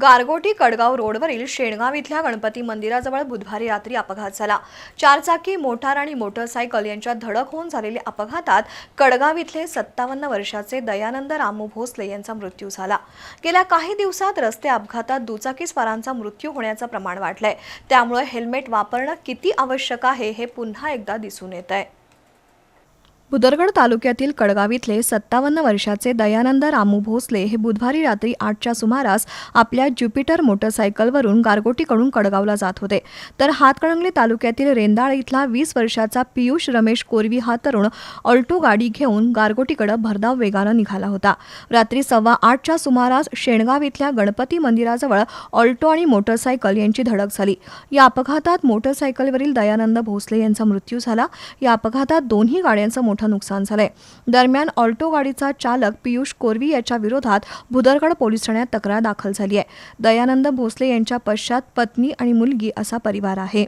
गारगोटी कडगाव रोडवरील शेणगाव इथल्या गणपती मंदिराजवळ बुधवारी रात्री अपघात झाला. चारचाकी मोटार आणि मोटरसायकल यांच्या धडक होऊन झालेल्या अपघातात कडगाव इथले सत्तावन्न वर्षाचे दयानंद रामू भोसले यांचा मृत्यू झाला. गेल्या काही दिवसात रस्ते अपघातात दुचाकी स्वारांचा मृत्यू होण्याचं प्रमाण वाढलंय. त्यामुळे हेल्मेट वापरणं किती आवश्यक आहे हे पुन्हा एकदा दिसून येत आहे बुदरगड तालुक्यातील कडगाव इथले सत्तावन्न वर्षाचे दयानंद रामू भोसले हे बुधवारी रात्री आठच्या सुमारास आपल्या ज्युपिटर मोटरसायकलवरून गारगोटीकडून कडगावला जात होते. तर हातकणंगले तालुक्यातील रेंदाळ इथला वीस वर्षाचा पियुष रमेश कोरवी हा तरुण अल्टो गाडी घेऊन गारगोटीकडे भरधाव वेगानं निघाला होता. रात्री सव्वा आठच्या सुमारास शेणगाव इथल्या गणपती मंदिराजवळ ऑल्टो आणि मोटरसायकल यांची धडक झाली. या अपघातात मोटरसायकलवरील दयानंद भोसले यांचा मृत्यू झाला. या अपघातात दोन्ही गाड्यांचं मोठं नुकसान झालंय. दरम्यान ऑल्टो गाडीचा चालक पियुष कोरवी याच्या विरोधात भुदरगड पोलीस ठाण्यात तक्रार दाखल झाली आहे. दयानंद भोसले यांच्या पश्चात पत्नी आणि मुलगी असा परिवार आहे.